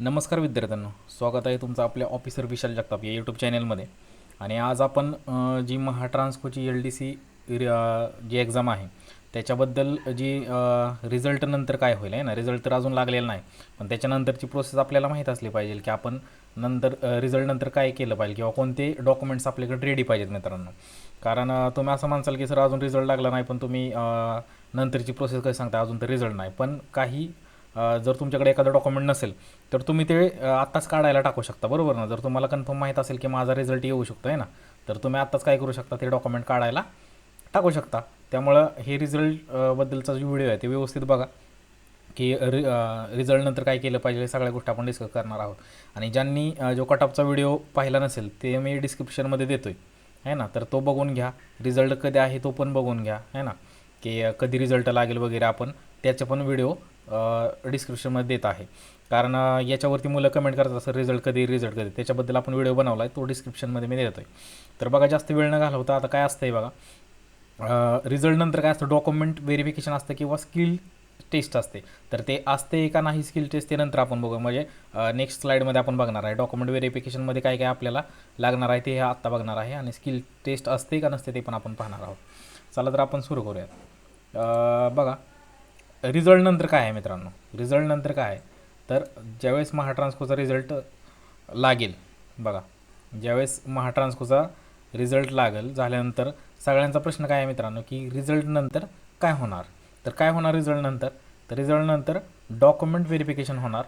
नमस्कार विद्यार्थ्यांनो स्वागत आहे तुमचं आपल्या ऑफिसर विशाल जगताप या यूट्यूब चॅनलमध्ये आणि आज आपण जी महाट्रान्सकोची एल डी सी जी एक्झाम आहे त्याच्याबद्दल जी रिझल्ट नंतर काय होईल आहे ना? रिझल्ट तर अजून लागलेला नाही पण त्याच्यानंतरची प्रोसेस आपल्याला माहीत असली पाहिजे की आपण नंतर रिझल्ट नंतर काय केलं पाहिजे किंवा कोणते डॉक्युमेंट्स आपल्याकडे रेडी पाहिजेत मित्रांनो. कारण तुम्ही असं म्हणसाल की सर अजून रिझल्ट लागला नाही पण तुम्ही नंतरची प्रोसेस काय सांगता? अजून तर रिझल्ट नाही. पण काही जर तुमच्याकडे एखादं डॉक्युमेंट नसेल तर तुम्ही ते आत्ताच काढायला टाकू शकता. बरोबर ना? जर तुम्हाला कन्फर्म माहीत असेल की माझा रिझल्ट येऊ शकतो आहे ना तर तुम्ही आत्ताच काय करू शकता? ते डॉक्युमेंट काढायला टाकू शकता. त्यामुळं हे रिझल्ट बद्दलचा जो व्हिडिओ आहे ते व्यवस्थित बघा. की रि रिझल्ट नंतर काय केलं पाहिजे हे सगळ्या गोष्टी आपण डिस्कस करणार आहोत. आणि ज्यांनी जो कटअपचा व्हिडिओ पाहिला नसेल ते मी डिस्क्रिप्शनमध्ये देतो आहे ना? तर तो बघून घ्या. रिझल्ट कधी आहे तो पण बघून घ्या. है ना? की कधी रिझल्ट लागेल वगैरे आपण त्याचे पण व्हिडिओ डिस्क्रिप्शनमध्ये देत आहे. कारण याच्यावरती मुलं कमेंट करतात असं रिझल्ट कधी रिझल्ट कधी? त्याच्याबद्दल आपण व्हिडिओ बनवला आहे तो डिस्क्रिप्शनमध्ये मी देतो आहे तर बघा जास्त वेळ न घालवता आता काय असतं आहे बघा रिझल्ट नंतर काय असतं? डॉक्युमेंट व्हेरिफिकेशन असतं किंवा स्किल टेस्ट असते. तर ते असते का नाही स्किल टेस्ट ते नंतर आपण बघू. म्हणजे नेक्स्ट स्लाईडमध्ये आपण बघणार आहे. डॉक्युमेंट व्हेरिफिकेशनमध्ये काय काय आपल्याला लागणार आहे ते हे आत्ता बघणार आहे. आणि स्किल टेस्ट असते का नसते ते पण आपण पाहणार आहोत. चला तर आपण सुरू करूयात. बघा. रिझल्टनंतर काय आहे मित्रांनो? रिझल्टनंतर काय आहे? तर ज्यावेळेस महाट्रान्सकोचा रिझल्ट लागेल बघा. ज्यावेळेस महाट्रान्सकोचा रिझल्ट लागेल झाल्यानंतर सगळ्यांचा प्रश्न काय आहे मित्रांनो? की रिझल्टनंतर काय होणार? तर काय होणार रिझल्टनंतर तर रिझल्टनंतर डॉक्युमेंट व्हेरिफिकेशन होणार.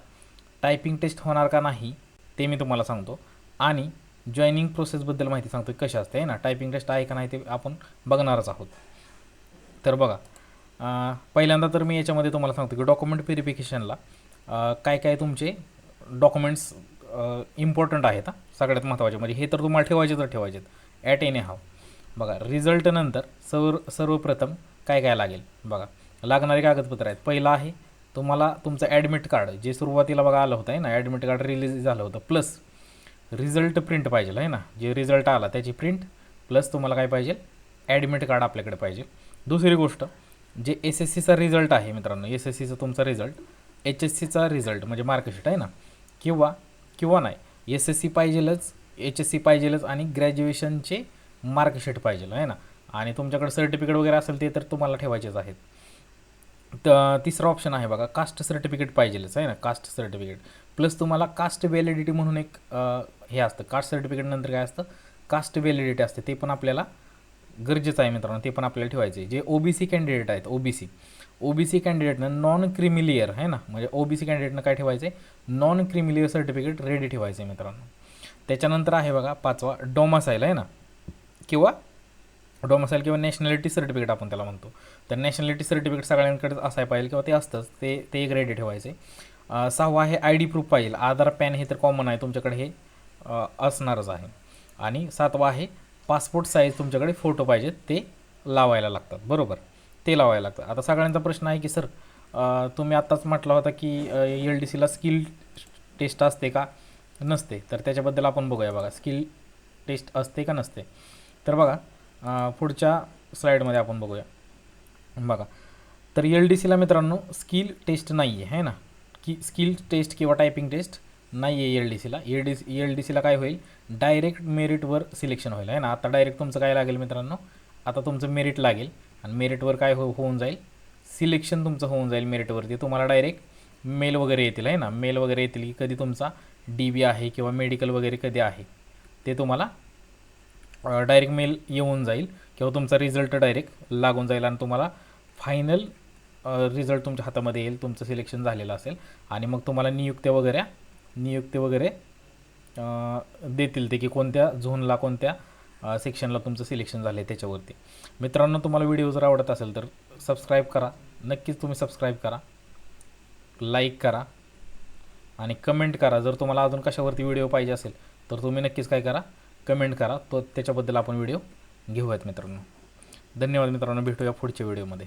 टायपिंग टेस्ट होणार का नाही ते मी तुम्हाला सांगतो. आणि जॉईनिंग प्रोसेसबद्दल माहिती सांगतो कशी असते आहे ना? टायपिंग टेस्ट आहे का नाही ते आपण बघणारच आहोत. तर बघा पहिल्यांदा तर मी याच्यामध्ये तुम्हाला सांगतो की डॉक्युमेंट व्हेरिफिकेशनला काय काय तुमचे डॉक्युमेंट्स इम्पॉर्टंट आहेत हां? सगळ्यात महत्त्वाचे म्हणजे हे तर तुम्हाला ठेवायचे तर ठेवायचे ॲट एनी हाव बघा रिझल्टनंतर सर्व सर्वप्रथम काय काय लागेल? बघा लागणारे कागदपत्र आहेत. पहिलं आहे तुम्हाला तुमचं ॲडमिट कार्ड जे सुरुवातीला बघा आलं होतं आहे ना? ॲडमिट कार्ड रिलीज झालं होतं. प्लस रिझल्ट प्रिंट पाहिजे आहे ना? जे रिझल्ट आला त्याची प्रिंट प्लस तुम्हाला काय पाहिजे? ॲडमिट कार्ड आपल्याकडे पाहिजे. दुसरी गोष्ट जे एस एस सीचा रिझल्ट आहे मित्रांनो एस एस सीचा तुमचा रिझल्ट एच एस सीचा रिझल्ट म्हणजे मार्कशीट आहे ना? किंवा किंवा नाही एस एस सी पाहिजेलच एच एस सी पाहिजेलच आणि ग्रॅज्युएशनचे मार्कशीट पाहिजे आहे ना? आणि तुमच्याकडे सर्टिफिकेट वगैरे असेल ते तर तुम्हाला ठेवायचेच आहेत. तर तिसरा ऑप्शन आहे बघा कास्ट सर्टिफिकेट पाहिजेलच आहे ना? कास्ट सर्टिफिकेट प्लस तुम्हाला कास्ट व्हॅलिडिटी म्हणून एक हे असतं कास्ट सर्टिफिकेट नंतर काय असतं? कास्ट व्हॅलिडिटी असते ते पण आपल्याला गरजेचं आहे मित्रांनो ते पण आपल्याला ठेवायचे जे ओ बी सी कॅन्डिडेट आहेत O B C O B C कॅन्डिडेटनं non creamy layer आहे ना? म्हणजे ओ बी सी कॅन्डिडेटनं काय ठेवायचे नॉन क्रिमिलियर सर्टिफिकेट रेडी ठेवायचे मित्रांनो. त्याच्यानंतर आहे बघा पाचवा डोमासाईल आहे ना? किंवा डोमासाईल किंवा नॅशनॅलिटी सर्टिफिकेट आपण त्याला म्हणतो. तर नॅशनॅलिटी सर्टिफिकेट सगळ्यांकडेच असायला पाहिजे किंवा ते असतंच ते ते एक रेडी ठेवायचे सहावा आहे आय डी प्रूफ पाहिजे आधार पॅन हे तर कॉमन आहे तुमच्याकडे हे असणारच आहे. आणि सातवा आहे पासपोर्ट साईज तुमच्याकडे फोटो पाहिजेत ते लावायला लागतात. बरोबर? ते लावायला लागतात. आता सगळ्यांचा प्रश्न आहे की सर तुम्ही आत्ताच म्हटला होता की एल डी सीला स्किल टेस्ट असते का? नसते. तर त्याच्याबद्दल आपण बघूया बघा. स्किल टेस्ट असते का नसते? तर बघा पुढच्या स्लाईडमध्ये आपण बघूया. बघा. तर एल डी सीला मित्रांनो स्किल टेस्ट नाही आहे है ना? की स्किल टेस्ट किंवा टायपिंग टेस्ट नाही आहे एल डी सीला L D C L D सीला काय होईल? डायरेक्ट मेरिटवर सिलेक्शन होईल. आहे ना? आता डायरेक्ट तुमचं काय लागेल मित्रांनो? आता तुमचं मेरिट लागेल. आणि मेरिटवर काय हो होऊन जाईल? सिलेक्शन तुमचं होऊन जाईल मेरिटवरती तुम्हाला डायरेक्ट मेल वगैरे येतील. आहे ना? मेल वगैरे येतील की कधी तुमचा डी बी आहे किंवा मेडिकल वगैरे कधी आहे. ते तुम्हाला डायरेक्ट मेल येऊन जाईल किंवा तुमचा रिझल्ट डायरेक्ट लागून जाईल आणि तुम्हाला फायनल रिझल्ट तुमच्या हातामध्ये येईल. तुमचं सिलेक्शन झालेलं असेल. आणि मग तुम्हाला नियुक्त्या वगैरे नियुक्ती वगैरे देतील ते की कोणत्या झोनला कोणत्या सेक्शनला तुमचं सिलेक्शन झालं आहे त्याच्यावरती. मित्रांनो तुम्हाला व्हिडिओ जर आवडत असेल तर सबस्क्राईब करा. नक्कीच तुम्ही सबस्क्राईब करा. लाईक करा. आणि कमेंट करा. जर तुम्हाला अजून कशावरती व्हिडिओ पाहिजे असेल तर तुम्ही नक्कीच काय करा? कमेंट करा. तो त्याच्याबद्दल आपण व्हिडिओ घेऊयात मित्रांनो. धन्यवाद मित्रांनो. भेटूया पुढच्या व्हिडिओमध्ये